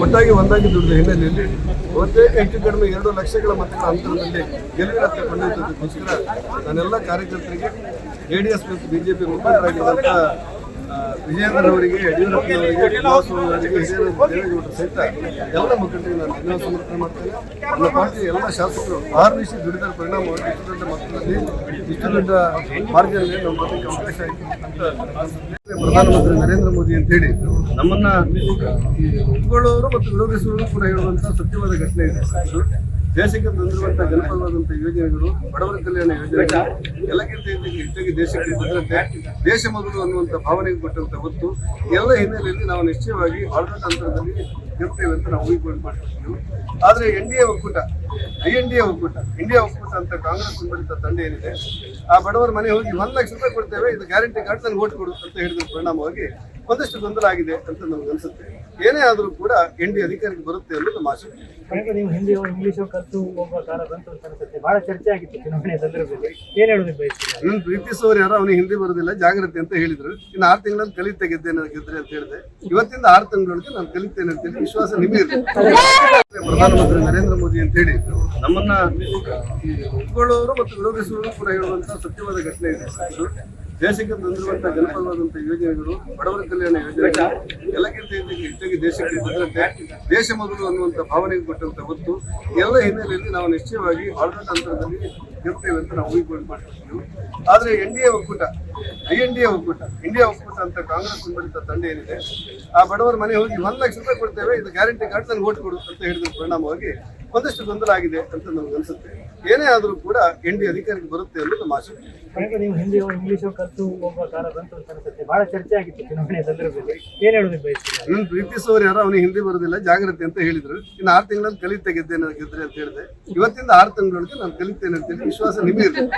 ಒಟ್ಟಾಗಿ ಒಂದಾಗಿ ದುಡಿದ ಹಿನ್ನೆಲೆಯಲ್ಲಿ ಒಂದೇ ಹೆಚ್ಚು ಕಡಿಮೆ ಎರಡು ಲಕ್ಷಗಳ ಮತಗಳ ಅಂತರದಲ್ಲಿ ಗೆಲುವಿನತ್ತ ಕೊಂಡೊಯ್ದದಕ್ಕೋಸ್ಕರ ನಾನೆಲ್ಲ ಕಾರ್ಯಕರ್ತರಿಗೆ ಜೆ ಡಿ ಎಸ್ ಮತ್ತು ಬಿಜೆಪಿ ಮುಖಂಡರಾಗಿರುವಂಥ ಅವರಿಗೆ ಯಡಿಯೂರಪ್ಪನವರಿಗೆ ಕುಮಾರಸ್ವಾಮಿ ಸಹಿತ ಎಲ್ಲ ಮುಖಂಡರಿಗೆ ನಾನು ಧನ್ಯವಾದ ಸಮರ್ಥನೆ ಮಾಡ್ತೇನೆ. ನನ್ನ ಪಾರ್ಟಿಯ ಎಲ್ಲ ಶಾಸಕರು ಆರ್ನಿಸಿ ದುಡಿದ ಪರಿಣಾಮವಾಗಿ ಇಷ್ಟು ದೊಡ್ಡ ಮಟ್ಟದಲ್ಲಿ, ಇಷ್ಟು ಮಾರ್ಗದಲ್ಲಿ ನಮ್ಮ ಬದುಕಿಗೆ ಅವಕಾಶ ಆಯಿತು ಅಂತ ಪ್ರಧಾನಮಂತ್ರಿ ನರೇಂದ್ರ ಮೋದಿ ಅಂತ ನಮ್ಮನ್ನು ಒಪ್ಪಿಕೊಳ್ಳೋರು ಮತ್ತು ವಿರೋಧಿಸುವವರು ಕೂಡ ಹೇಳುವಂತ ಸತ್ಯವಾದ ಘಟನೆ ಇದು. ದೇಶಕ್ಕೆ ತಂದಿರುವಂತಹ ಜನಪರವಾದಂತಹ ಯೋಜನೆಗಳು, ಬಡವರ ಕಲ್ಯಾಣ ಯೋಜನೆ ಎಲ್ಲಕ್ಕಿಂತ ಹೆಚ್ಚಾಗಿ ದೇಶಕ್ಕೆ ಭದ್ರತೆ ದೇಶ ಮೊದಲು ಅನ್ನುವಂಥ ಭಾವನೆಗೆ ಕೊಟ್ಟಂತ ಒತ್ತು, ಎಲ್ಲ ಹಿನ್ನೆಲೆಯಲ್ಲಿ ನಾವು ನಿಶ್ಚಯವಾಗಿ ಆಡಳಿತ ಅಂತರದಲ್ಲಿ ಇರ್ತೇವೆ ಅಂತ ನಾವು ಊಹಿಕೊಂಡು ಆದ್ರೆ ಎನ್ ಡಿ ಎ ಒಕ್ಕೂಟ ಐ ಎನ್ ಡಿ ಎ ಒಕ್ಕೂಟ ಇಂಡಿಯಾ ಒಕ್ಕೂಟ ಅಂತ ಕಾಂಗ್ರೆಸ್ ಬೆಂಬಲಿತ ತಂಡ ಏನಿದೆ ಆ ಬಡವರ ಮನೆ ಹೋಗಿ ಒಂದು ಲಕ್ಷ ರೂಪಾಯಿ ಕೊಡ್ತೇವೆ ಇದು ಗ್ಯಾರಂಟಿ ಕಾರ್ಡ್ ತಂದು ಓಟ್ ಕೊಡು ಅಂತ ಹೇಳಿದ ಪರಿಣಾಮವಾಗಿ ಒಂದಷ್ಟು ಗೊಂದಲ ಆಗಿದೆ ಅಂತ ನಮ್ಗೆ ಅನ್ಸುತ್ತೆ. ಏನೇ ಆದರೂ ಕೂಡ ಎನ್ ಡಿ ಅಧಿಕಾರಕ್ಕೆ ಬರುತ್ತೆ ಅನ್ನೋದು ನಮ್ಮ ಆಶೆ ಕಳೆದ ನೀವು ಹಿಂದಿ ಇಂಗ್ಲಿಷ್ ಕಲಿತು ಹೋಗುವ ಕಾಲ ಬಂತು ಅಂತ ಅನ್ಸುತ್ತೆ. ಬಹಳ ಚರ್ಚೆ ಆಗಿತ್ತು ಚುನಾವಣೆ ಸಂದರ್ಭದಲ್ಲಿ. ಏನ್ ಹೇಳೋದು ನನ್ನ ಪ್ರೀತಿಸುವವರು ಯಾರೋ ಅವನಿಗೆ ಹಿಂದಿ ಬರೋದಿಲ್ಲ ಜಾಗೃತಿ ಅಂತ ಹೇಳಿದ್ರು. ಇನ್ನು ಆರು ತಿಂಗಳಲ್ಲಿ ಕಲಿತೆ ಗೆದ್ದೇನೆ ಗೆದ್ರೆ ಅಂತ ಹೇಳಿದೆ. ಇವತ್ತಿಂದ ಆರು ತಿಂಗಳೊಳಗೆ ನಾನು ಕಲಿತೇನೆ ಅಂತ ಹೇಳಿ ವಿಶ್ವಾಸ ನಿಮಗೆ ಪ್ರಧಾನಮಂತ್ರಿ ನರೇಂದ್ರ ಮೋದಿ ಅಂತ ಹೇಳಿ ನಮ್ಮನ್ನ ಒಪ್ಪಿಕೊಳ್ಳೋರು ಮತ್ತು ವಿರೋಧಿಸುವವರು ಕೂಡ ಹೇಳುವಂತ ಸತ್ಯವಾದ ಘಟನೆ ಇದು. ದೇಶಕ್ಕೆ ತಂದಿರುವಂತಹ ಜನಪರವಾದಂತಹ ಯೋಜನೆಗಳು, ಬಡವರ ಕಲ್ಯಾಣ ಯೋಜನೆ ಎಲ್ಲಕ್ಕಿಂತ ಹೆಚ್ಚಾಗಿ ದೇಶಕ್ಕೆ ಬಂದಂತೆ ದೇಶ ಮೊದಲು ಅನ್ನುವಂಥ ಭಾವನೆಗೆ ಕೊಟ್ಟಂತ ಒತ್ತು ಎಲ್ಲ ಹಿನ್ನೆಲೆಯಲ್ಲಿ ನಾವು ನಿಶ್ಚಯವಾಗಿ ಆಡಳಿತ ಅಂತರದಲ್ಲಿ ಇರ್ತೇವೆ ಅಂತ ನಾವು ಊಹಿಕೊಂಡು ಆದ್ರೆ ಎನ್ ಡಿ ಎ ಒಕ್ಕೂಟ, ಐ ಎನ್ ಡಿ ಎ ಒಕ್ಕೂಟ ಇಂಡಿಯಾ ಒಕ್ಕೂಟ ಅಂತ ಕಾಂಗ್ರೆಸ್ ಬೆಂಬಲಿತ ತಂಡ ಏನಿದೆ, ಆ ಬಡವರ ಮನೆ ಹೋಗಿ ಒಂದು ಲಕ್ಷ ರೂಪಾಯಿ ಕೊಡ್ತೇವೆ, ಇದು ಗ್ಯಾರಂಟಿ ಕಾರ್ಡ್ ನನಗೆ ಓಟ್ ಕೊಡು ಅಂತ ಹೇಳಿದ ಪರಿಣಾಮವಾಗಿ ಒಂದಷ್ಟು ಗೊಂದಲ ಆಗಿದೆ ಅಂತ ನಮ್ಗೆ ಅನ್ಸುತ್ತೆ. ಏನೇ ಆದರೂ ಕೂಡ ಎನ್ ಡಿ ಅಧಿಕಾರಕ್ಕೆ ಬರುತ್ತೆ ಅನ್ನೋದು ನಮ್ಮ ಆಶೆ. ಕಳೆದ ನೀವು ಹಿಂದಿ ಇಂಗ್ಲಿಷ್ ಕಲಿತು ಹೋಗುವ ಕಾಲ ಬಂತು ಅಂತ ಅನ್ಸುತ್ತೆ. ಬಹಳ ಚರ್ಚೆ ಆಗಿತ್ತು ಚುನಾವಣೆ ಸಂದರ್ಭದಲ್ಲಿ. ಏನು ಹೇಳೋದಕ್ಕೆ ಬಯಸ್ತೀರಾ ನನ್ನ ಪ್ರೀತಿಸುವವರು ಯಾರೋ ಅವನಿಗೆ ಹಿಂದಿ ಬರೋದಿಲ್ಲ ಜಾಗ್ರತೆ ಅಂತ ಹೇಳಿದ್ರು. ಇನ್ನು ಆರು ತಿಂಗಳಲ್ಲಿ ಕಲಿತೆ ಗೆದ್ದೇನೆ ಗೆದ್ರೆ ಅಂತ ಹೇಳಿದೆ. ಇವತ್ತಿಂದ ಆರು ತಿಂಗಳೊಳಗೆ ನಾನು ಕಲಿತೇನೆ ಅಂತ ಹೇಳಿ ವಿಶ್ವಾಸ ನಿಮಗೆ ಇರ್ತದೆ